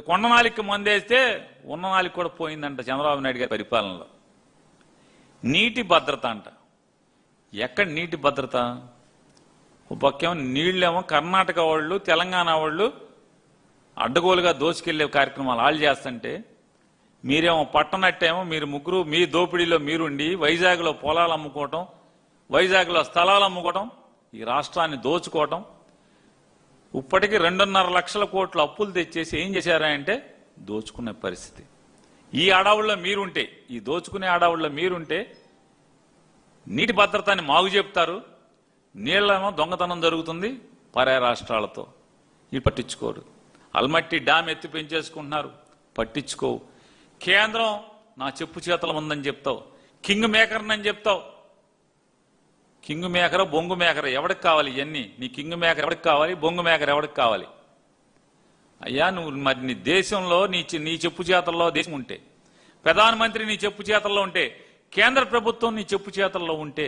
కొండనాలికి మందేస్తే ఉన్ననాలికి కూడా పోయిందంట చంద్రబాబు నాయుడు గారి పరిపాలనలో. నీటి భద్రత అంట. ఎక్కడ నీటి భద్రత? ఓ పక్కేమో నీళ్ళేమో కర్ణాటక వాళ్ళు తెలంగాణ వాళ్ళు అడ్డగోలుగా దోసుకెళ్ళే కార్యక్రమాలు వాళ్ళు చేస్తుంటే మీరేమో పట్టనట్టేమో మీరు ముగ్గురు మీ దోపిడీలో మీరుండి వైజాగ్లో పొలాలు అమ్ముకోవటం వైజాగ్లో స్థలాలు అమ్ముకోవటం ఈ రాష్ట్రాన్ని దోచుకోవటం ఇప్పటికీ రెండున్నర లక్షల కోట్ల అప్పులు తెచ్చేసి ఏం చేశారా అంటే దోచుకునే పరిస్థితి. ఈ అడవుల్లో మీరుంటే ఈ దోచుకునే అడవుల్లో మీరుంటే నీటి భద్రతని మాగు చెప్తారు. నీళ్ళేమో దొంగతనం జరుగుతుంది పరాయ రాష్ట్రాలతో. ఇది పట్టించుకోరు. అల్మట్టి డ్యామ్ ఎత్తి పెంచేసుకుంటున్నారు. పట్టించుకోవు. కేంద్రం నా చెప్పు చేతల ఉందని చెప్తావు. కింగ్ మేకర్నని చెప్తావు. కింగ్ మేకర్ బొంగు మేకర్ ఎవడికి కావాలి ఇవన్నీ నీ కింగ్ మేకర్ ఎవడికి కావాలి? బొంగు మేకర్ ఎవడికి కావాలి? అయ్యా నువ్వు మరి నీ దేశంలో నీ నీ చెప్పు చేతల్లో దేశం ఉంటే ప్రధానమంత్రి నీ చెప్పు చేతల్లో ఉంటే కేంద్ర ప్రభుత్వం నీ చెప్పు చేతల్లో ఉంటే